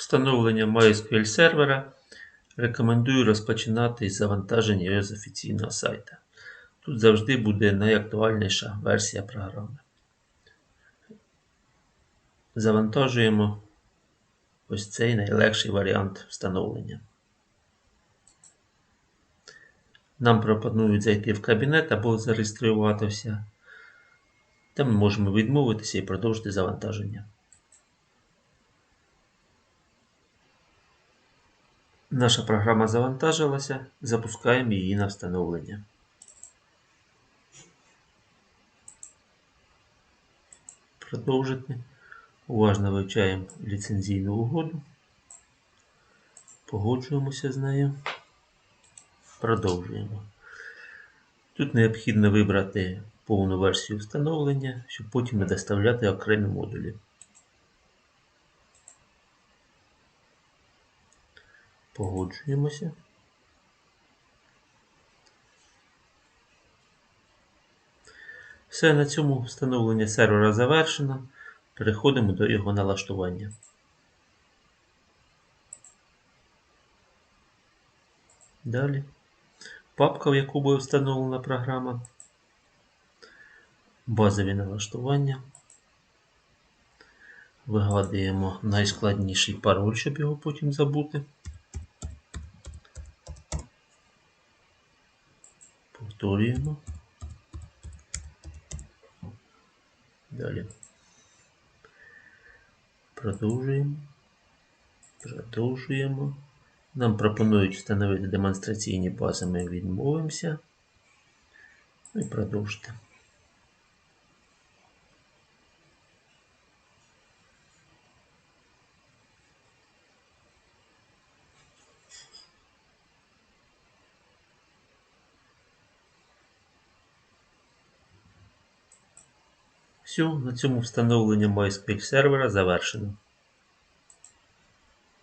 Встановлення MySQL сервера рекомендую розпочинати із завантаження його з офіційного сайту. Тут завжди буде найактуальніша версія програми. Завантажуємо ось цей найлегший варіант встановлення. Нам пропонують зайти в кабінет або зареєструватися. Та ми можемо відмовитися і продовжити завантаження. Наша програма завантажилася, запускаємо її на встановлення. Продовжити. Уважно вивчаємо ліцензійну угоду. Погоджуємося з нею. Продовжуємо. Тут необхідно вибрати повну версію встановлення, щоб потім не доставляти окремі модулі. Погоджуємося. Все, на цьому встановлення сервера завершено. Переходимо до його налаштування. Далі. Папка, в яку буде встановлена програма. Базові налаштування. Вигадуємо найскладніший пароль, щоб його потім забути. Повторюємо. Далі. Продовжуємо. Продовжуємо. Нам пропонують встановити демонстраційні бази, ми відмовимося. Ну і продовжити. Все, на цьому встановлення MySQL сервера завершено.